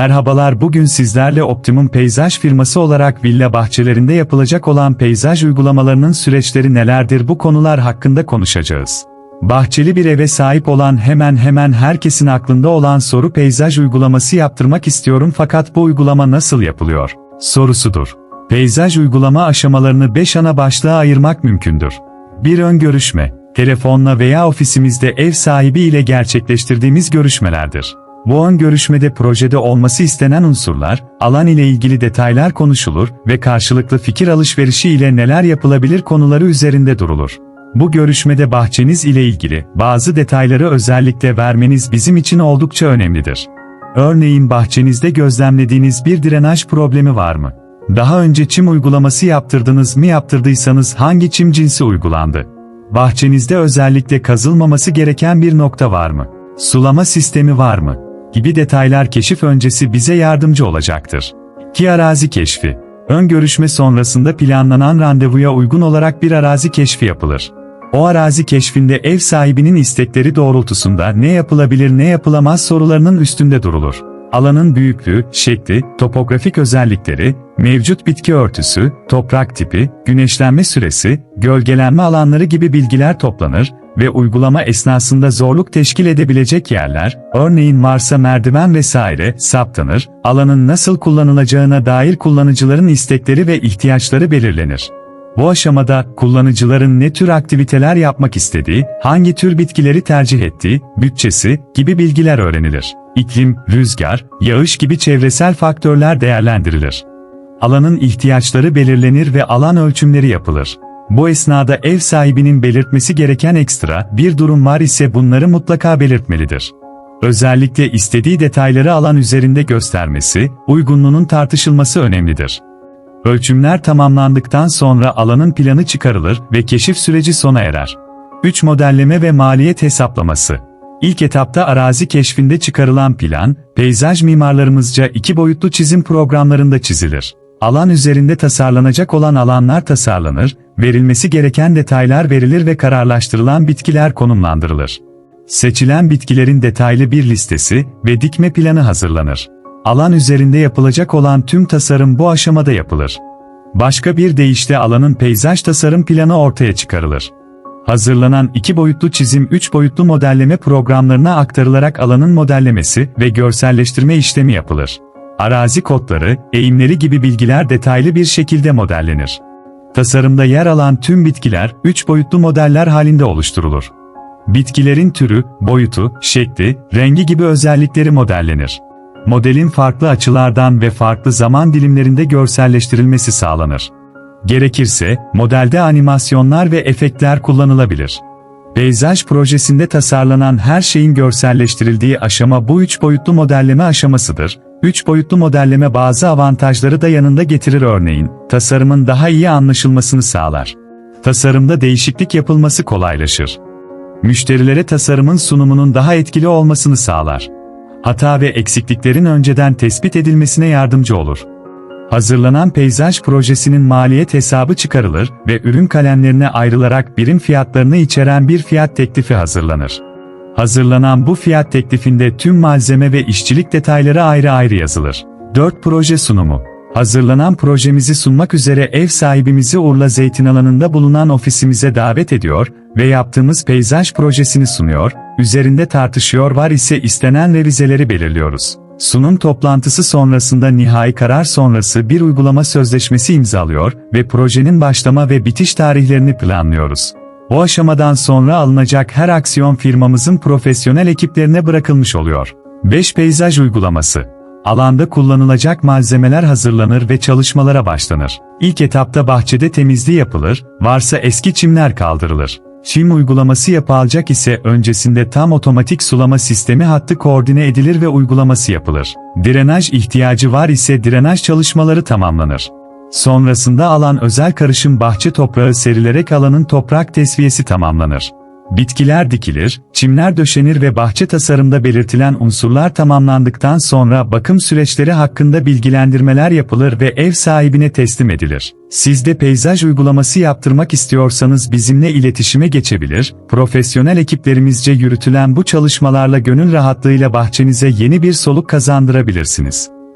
Merhabalar bugün sizlerle Optimum Peyzaj firması olarak villa bahçelerinde yapılacak olan peyzaj uygulamalarının süreçleri nelerdir bu konular hakkında konuşacağız. Bahçeli bir eve sahip olan hemen hemen herkesin aklında olan soru peyzaj uygulaması yaptırmak istiyorum fakat bu uygulama nasıl yapılıyor? Sorusudur. Peyzaj uygulama aşamalarını 5 ana başlığa ayırmak mümkündür. Bir ön görüşme, telefonla veya ofisimizde ev sahibi ile gerçekleştirdiğimiz görüşmelerdir. Bu ön görüşmede projede olması istenen unsurlar, alan ile ilgili detaylar konuşulur ve karşılıklı fikir alışverişi ile neler yapılabilir konuları üzerinde durulur. Bu görüşmede bahçeniz ile ilgili bazı detayları özellikle vermeniz bizim için oldukça önemlidir. Örneğin bahçenizde gözlemlediğiniz bir drenaj problemi var mı? Daha önce çim uygulaması yaptırdınız mı yaptırdıysanız hangi çim cinsi uygulandı? Bahçenizde özellikle kazılmaması gereken bir nokta var mı? Sulama sistemi var mı? Gibi detaylar keşif öncesi bize yardımcı olacaktır. Ki arazi keşfi. Ön görüşme sonrasında planlanan randevuya uygun olarak bir arazi keşfi yapılır. O arazi keşfinde ev sahibinin istekleri doğrultusunda ne yapılabilir ne yapılamaz sorularının üstünde durulur. Alanın büyüklüğü, şekli, topografik özellikleri, mevcut bitki örtüsü, toprak tipi, güneşlenme süresi, gölgelenme alanları gibi bilgiler toplanır ve uygulama esnasında zorluk teşkil edebilecek yerler, örneğin varsa merdiven vesaire, saptanır, alanın nasıl kullanılacağına dair kullanıcıların istekleri ve ihtiyaçları belirlenir. Bu aşamada kullanıcıların ne tür aktiviteler yapmak istediği, hangi tür bitkileri tercih ettiği, bütçesi gibi bilgiler öğrenilir. İklim, rüzgar, yağış gibi çevresel faktörler değerlendirilir. Alanın ihtiyaçları belirlenir ve alan ölçümleri yapılır. Bu esnada ev sahibinin belirtmesi gereken ekstra bir durum var ise bunları mutlaka belirtmelidir. Özellikle istediği detayları alan üzerinde göstermesi, uygunluğunun tartışılması önemlidir. Ölçümler tamamlandıktan sonra alanın planı çıkarılır ve keşif süreci sona erer. 3 Modelleme ve maliyet hesaplaması. İlk etapta arazi keşfinde çıkarılan plan, peyzaj mimarlarımızca iki boyutlu çizim programlarında çizilir. Alan üzerinde tasarlanacak olan alanlar tasarlanır, verilmesi gereken detaylar verilir ve kararlaştırılan bitkiler konumlandırılır. Seçilen bitkilerin detaylı bir listesi ve dikme planı hazırlanır. Alan üzerinde yapılacak olan tüm tasarım bu aşamada yapılır. Başka bir deyişle alanın peyzaj tasarım planı ortaya çıkarılır. Hazırlanan iki boyutlu çizim üç boyutlu modelleme programlarına aktarılarak alanın modellemesi ve görselleştirme işlemi yapılır. Arazi kodları, eğimleri gibi bilgiler detaylı bir şekilde modellenir. Tasarımda yer alan tüm bitkiler, üç boyutlu modeller halinde oluşturulur. Bitkilerin türü, boyutu, şekli, rengi gibi özellikleri modellenir. Modelin farklı açılardan ve farklı zaman dilimlerinde görselleştirilmesi sağlanır. Gerekirse, modelde animasyonlar ve efektler kullanılabilir. Peyzaj projesinde tasarlanan her şeyin görselleştirildiği aşama bu üç boyutlu modelleme aşamasıdır. Üç boyutlu modelleme bazı avantajları da yanında getirir örneğin, tasarımın daha iyi anlaşılmasını sağlar. Tasarımda değişiklik yapılması kolaylaşır. Müşterilere tasarımın sunumunun daha etkili olmasını sağlar. Hata ve eksikliklerin önceden tespit edilmesine yardımcı olur. Hazırlanan peyzaj projesinin maliyet hesabı çıkarılır ve ürün kalemlerine ayrılarak birim fiyatlarını içeren bir fiyat teklifi hazırlanır. Hazırlanan bu fiyat teklifinde tüm malzeme ve işçilik detayları ayrı ayrı yazılır. 4 proje sunumu Hazırlanan projemizi sunmak üzere ev sahibimizi Urla Zeytin alanında bulunan ofisimize davet ediyor ve yaptığımız peyzaj projesini sunuyor, üzerinde tartışıyor var ise istenen revizeleri belirliyoruz. Sunum toplantısı sonrasında nihai karar sonrası bir uygulama sözleşmesi imzalıyor ve projenin başlama ve bitiş tarihlerini planlıyoruz. O aşamadan sonra alınacak her aksiyon firmamızın profesyonel ekiplerine bırakılmış oluyor. 5 Peyzaj uygulaması Alanda kullanılacak malzemeler hazırlanır ve çalışmalara başlanır. İlk etapta bahçede temizliği yapılır, varsa eski çimler kaldırılır. Çim uygulaması yapılacak ise öncesinde tam otomatik sulama sistemi hattı koordine edilir ve uygulaması yapılır. Drenaj ihtiyacı var ise drenaj çalışmaları tamamlanır. Sonrasında alan özel karışım bahçe toprağı serilerek alanın toprak tesviyesi tamamlanır. Bitkiler dikilir, çimler döşenir ve bahçe tasarımda belirtilen unsurlar tamamlandıktan sonra bakım süreçleri hakkında bilgilendirmeler yapılır ve ev sahibine teslim edilir. Siz de peyzaj uygulaması yaptırmak istiyorsanız bizimle iletişime geçebilir, profesyonel ekiplerimizce yürütülen bu çalışmalarla gönül rahatlığıyla bahçenize yeni bir soluk kazandırabilirsiniz.